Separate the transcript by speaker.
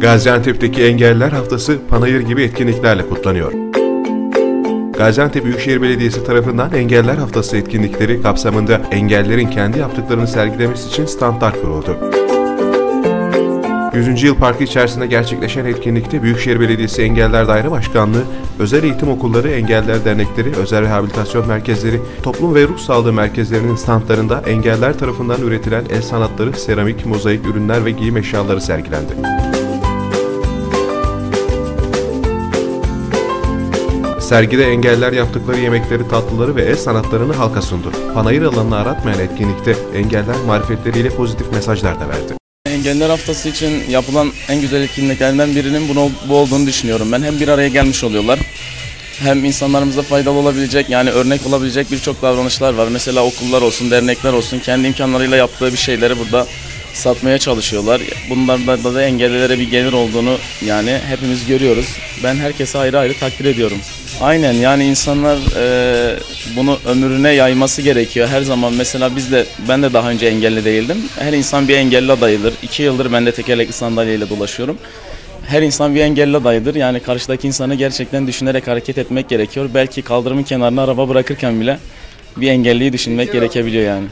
Speaker 1: Gaziantep'teki Engelliler Haftası panayır gibi etkinliklerle kutlanıyor. Gaziantep Büyükşehir Belediyesi tarafından Engeller Haftası etkinlikleri kapsamında engellerin kendi yaptıklarını sergilemesi için standlar kuruldu. 100. Yıl Parkı içerisinde gerçekleşen etkinlikte Büyükşehir Belediyesi Engeller Daire Başkanlığı, özel eğitim okulları, engeller dernekleri, özel rehabilitasyon merkezleri, toplum ve ruh sağlığı merkezlerinin standlarında engeller tarafından üretilen el sanatları, seramik, mozaik ürünler ve giyim eşyaları sergilendi. Sergide engeller yaptıkları yemekleri, tatlıları ve el sanatlarını halka sundu. Panayır alanını aratmayan etkinlikte engeller marifetleriyle pozitif mesajlar da verdi.
Speaker 2: Engeller Haftası için yapılan en güzel etkinliklerden birinin bunu, bu olduğunu düşünüyorum ben. Hem bir araya gelmiş oluyorlar hem insanlarımıza faydalı olabilecek yani örnek olabilecek birçok davranışlar var. Mesela okullar olsun, dernekler olsun kendi imkanlarıyla yaptığı bir şeyleri burada satmaya çalışıyorlar. Bunlarda da, da engellilere bir gelir olduğunu yani hepimiz görüyoruz. Ben herkese ayrı ayrı takdir ediyorum. Aynen yani insanlar e, bunu ömrüne yayması gerekiyor. Her zaman mesela biz de ben de daha önce engelli değildim. Her insan bir engelli adayıdır. İki yıldır ben de tekerlekli sandalyeyle dolaşıyorum. Her insan bir engelli adayıdır. Yani karşıdaki insanı gerçekten düşünerek hareket etmek gerekiyor. Belki kaldırımın kenarına araba bırakırken bile bir engelliyi düşünmek gerekebiliyor yani.